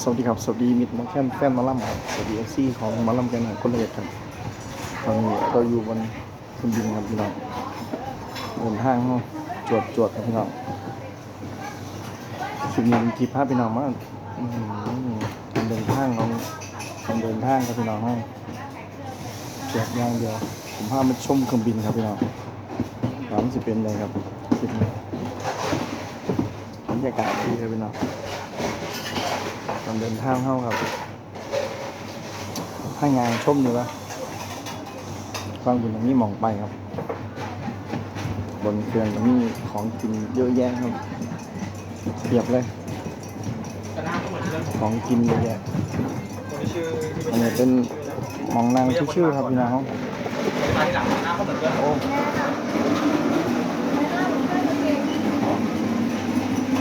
สวัสดีครับ สวัสดีมิตรหมาแคนแฟนมาล่ำสวัสดีเอฟซีของมาล่ำแกนของคนละเอียดครับตอนนี้เราอยู่บนเครื่องบินครับพี่น้องเดินทางเนาะจวดจวดครับพี่น้องคลิปนี้เป็นคลิปภาพพี่น้องมากอื้อหือการเดินทางของการเดินทางครับพี่น้องให้จวดอย่างเดียว ผมพามาชมเครื่องบินครับพี่น้องว่ามันจะเป็นไงครับคลิปนี้บรรยากาศดีครับพี่น้อง ตอนเดินทางเข้าครับถ้างานชมอยู่ละฟังบุญตรงนี้มองไปครับ บนเครื่องก็มีของกินเยอะแยะครับเปียบเลย ของกินเยอะแยะอันนี้เป็นมองนางชื่อๆครับพี่น้องโอ้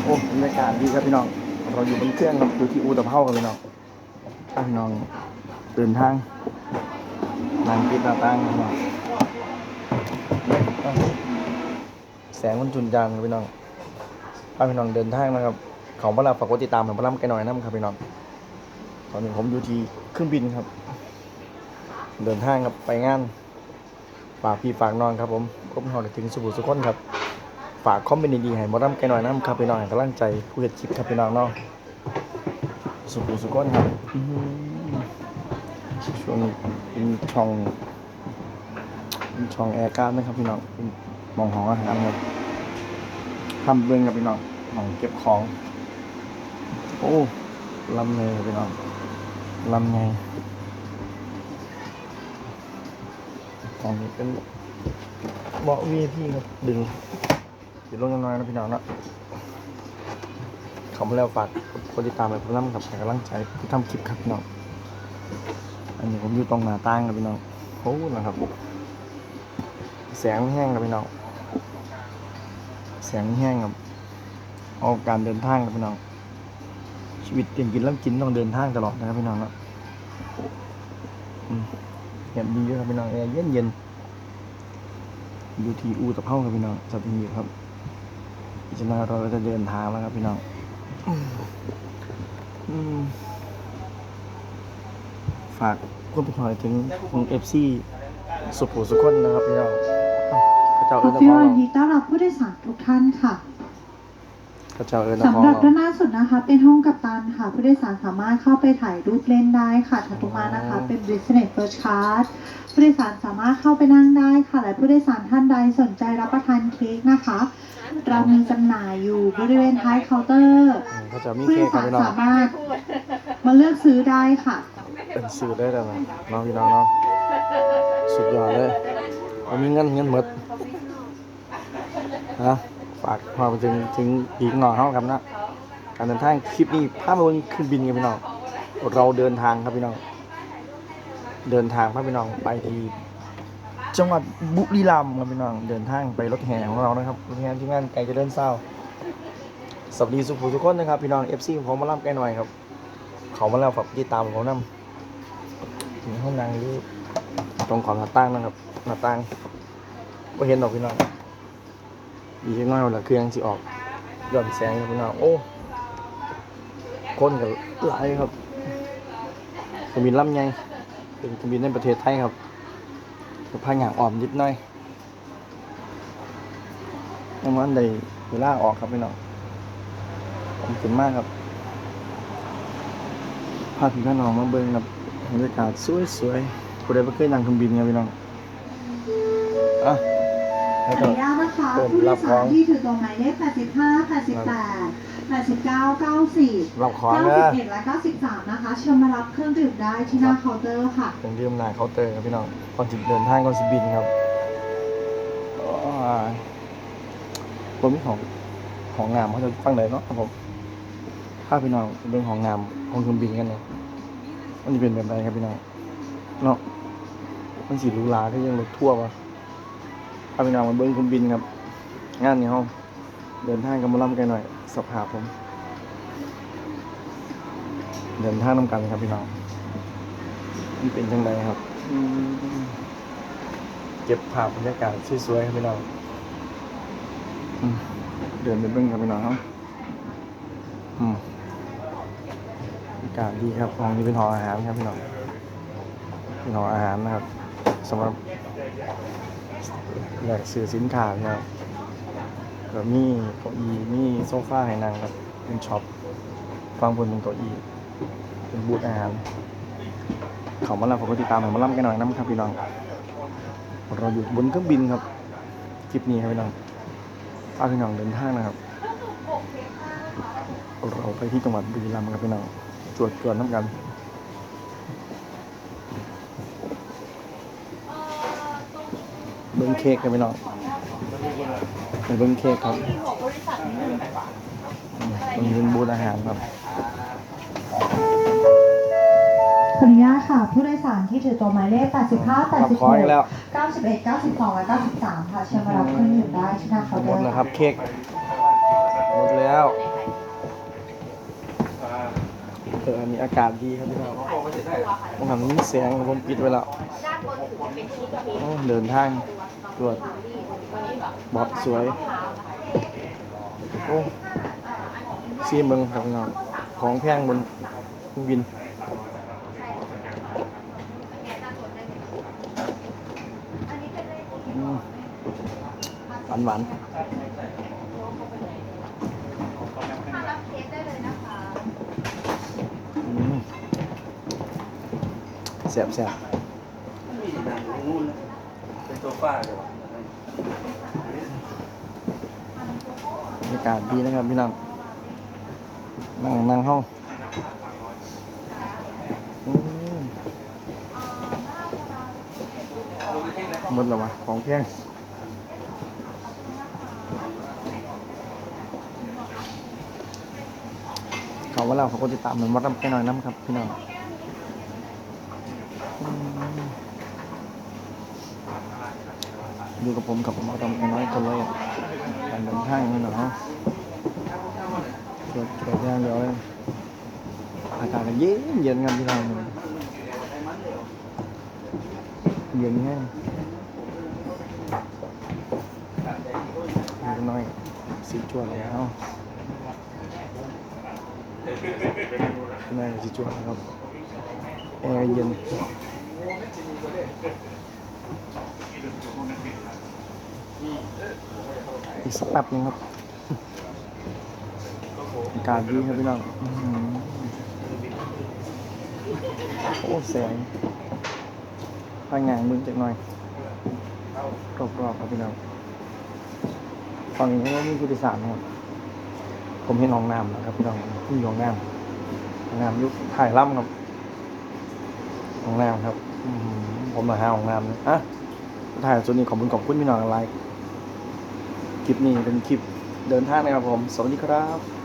โอ้บรรยากาศดีครับพี่น้อง เราอยู่บนเครื่องครับอยู่ที่อูตะเภาครับพี่น้องอะน้องเดินทางนางปิดหน้าต่างครับพี่น้องอะแสงมันจุนจานครับพี่น้องพาพี่น้องเดินทางนะครับ ของพระเราฝากกดติดตามของพระรำแกหน่อยนะครับพี่น้อง ตอนนี้ผมอยู่ที่เครื่องบินครับ เดินทางครับไปงานฝากพี่ฝากน้องครับผมครบหอดถึงสุบุสุขคนครับ ฝากคอมเมนต์ดีๆให้มอรำแกหน่อยนะครับพี่น้องกำลังใจผู้เฮ็ดคลิปครับพี่น้องเนาะสุขุสุขคนครับช่วงนี้เป็นช่องเป็นช่องแอร์การ์ดนะครับพี่น้องมองของอาหารครับทำเบื้องกับพี่น้องหมองเก็บของ โอ้ลำเลยพี่น้องลำไงตอนนี้เป็นเบาะ VIP ครับดึง ติดลงยังน้อยนะพี่น้องนาะเขามาแล้วฝากคนติดตามไปผมน้ำกับให้กำลังใจที่ทำคลิปครับพี่น้อง อันนี้ผมอยู่ตรงหน้าต่างครับพี่น้องโอ้นะครับ แสงไม่แห้งครับพี่น้อง แสงไม่แห้งครับเอาการเดินทางครับพี่น้อง ชีวิตเตรียมกินแล้วกินต้องเดินทางตลอดนะครับพี่น้องนะอืมเย็นดีเยอะครับพี่น้องแอร์เย็นเย็นอยู่ที่อูตะเภาครับพี่น้องสัตหีบครับ จะมาเราก็จะเดินทางแล้วครับพี่น้องอืมฝากคุณผู้ชมถึงของเอฟซีสุขุสุขคนนะครับพี่น้องเอ้าข้าเจ้าขเอิอญนฟิครวันเรานี้ต้อนรับผู้โดยสารทุกท่านค่ะข้าเจ้าเอิญนคสำรหรับเราด้านหน้าสุดนะคะ เป็นห้องกัปตันค่ะ ผู้โดยสารสามารถเข้าไปถ่ายรูปเล่นได้ค่ะถัดลงมานะคะ เป็น business first class ผู้โดยสารสามารถเข้าไปนั่งได้ค่ะ และผู้โดยสารท่านใดสนใจรับประทานเค้กนะคะ เรามีจำหน่ายอยู่บริเวณท้ายเคาน์เตอร์อืมข้าจ้ามีผู้โดเค้ยกครัสารพี่น้องสามารถมาเลือกซื้อได้ค่ะ เป็นสื่อได้แล้วนะน้องพี่น้องเนาะสุดยอดเลยเอามีเงินเงินหมดนะฝากความไปถึงถึงอีกหน่อยเท่าครับนะการเดินทางคลิปนี้พามาบนเครื่องบินกันพี่น้องเราเดินทางครับพี่น้อง เดินทางพาพี่น้องไปที่จังหวัดบุรีรัมย์ครับพี่น้องเดินทางไปรถแห่ของเรานะครับรถแห่ที่งานไกลจะเดินเศร้าสวัสดีสุขุทุกคนนะครับพี่น้อง FC ของผมมาล่ำไกลหน่อยครับ เขามาแล้วฝากติดตามผมนำถึงห้องนางอยู่ตรงขอบหน้าต่างนะครับหน้าต่างก็เห็นดอกพี่น้องดีจังน้อยเวลาเครื่องสิออกย้อนแสงครับพี่น้องโอ้คนกับหลายครับเครื่องบินลำใหญ่ เป็นเครื่องบินในประเทศไทยครับกับพายางอ่อมนิดหน่อยยังมันได้เวลาออกครับพี่น้องผมถึงมากครับพาพี่น้องมาเบิ่งครับบรรยากาศสวยๆผู้ใดบ่เคยนั่งเครื่องบินครับพี่น้องอะแล้วขก็ออนุญาตนะคะเปิดผู้โดรัยบสาขอรงที่ถือตรงหมายเลข85 88 89 94รับของเด้อ91และ93 นะคะ เชิญมารับเครื่องดื่มได้ที่หน้าเคาน์เตอร์ค่ะผมดื่มหน้าเคาน์เตอร์ครับพี่น้องก่อนถึงเดินทางก่อนสิบินครับอ่าผมมีของของงามเขาจะฟังไหนเนาะครับผมพาพี่น้องไปเบิ่งของงามของเครื่องบินกันเนาะมันจะเป็นแบบไหนครับพี่น้องเนาะมันสีหรูหราที่ยังรถทั่วร์วะพาพี่น้องมาเบิ่งเครื่องบินครับ งานนี้เฮาเดินทางกันมาล่ำกันหน่อย สภาพผม เดินทางน้ำกันครับพี่น้องมันเป็นจังไดครับอืมเก็บภาพบรรยากาศสวยๆครับพี่น้องอืมเดินไปเบิ่งครับพี่น้องครับอืมากาศดีครับห้องนี้เป็นหออาหารครับพี่น้องเป็นหออาหารนะครับสำหรับแหล่งซื้อสินค้าพี่น้องแบ บมีเก้าอี้มีโซฟาให้นั่งครับเป็นช็อปฟังบนเป็นเก้าอี้เป็นบูธอาหารเขามาล้วผมก็ติดตามผมมาล่ำกันหน่อยนะครับพี่น้องเราอยู่บนเครื่องบินครับคลิปนี้ครับพี่น้องพาพี่น้องเดินทางนะครับ เราไปที่จังหวัดบุรีรัมย์ครับพี่น้องจวดจวนน้ำกันเบิ้งเค้กกันพี่น้อง เบิ้งเค้กครับอืมตรงนี้เป็นบูธอาหารครับ ขออนุญาตค่ะ ผู้โดยสารที่ถือตัวหมายเลข 85 รับขออีกแล้ว 86 91 92 และ 93 ค่ะเชิญมารับเครื่องดื่มได้ที่หน้าเคาน์หเตมอดร์แล้วครับเค้กหมดแล้วเอออันนี้อากาศดีครับพี่น้องผมทำนี้เสียงผมปิดไว้แล้วโอ้เดินทางตรวจ บอดสวย โอ้ซีเบิงครับพี่น้องของแพงบนเครื่องบินอืมหวานหวานอืมแซ่บแซ่บเป็นโซฟาเลยวะ บรรยากาศดีนะครับพี่น้องนั่งนั่งห้องมหมดแล้ววะของแพงเขาว่าเราเขาก็ติดตามเหมือนวัดน้ำแค่น้อยน้ำครับพี่น้องอยู่กับผมกับผมเอาตำแค่น้อยคนเลย การเดินทางนี่เนาะตรวจตรวจอย่างเดียวเลยอา องเย็นแห้งนิดน้อยสีจวดแล้วน่าสีจวดครับแอร์เย็นอีกสักแป๊บนึงครับอากาศดีครับพี่น้องโอ้แสงพางงานมึงจักหน่อยรอบๆครับพี่น้องฝั่งนี้ก็มีผู้โดยสารนะครับผมเห็นห้องน้ำนะครับพี่น้องมีห้องน้ำห้องน้ำยุคถ่ายล่ำครับห้องน้ำครับผมมาหาห้องน้ำนะอะถ่ายส่วนนี้ขอบคุณขอบคุณพี่น้องอะไรค ลิปนี้เป็นคลิปเดินทางนะครับผม สวัสดีครับ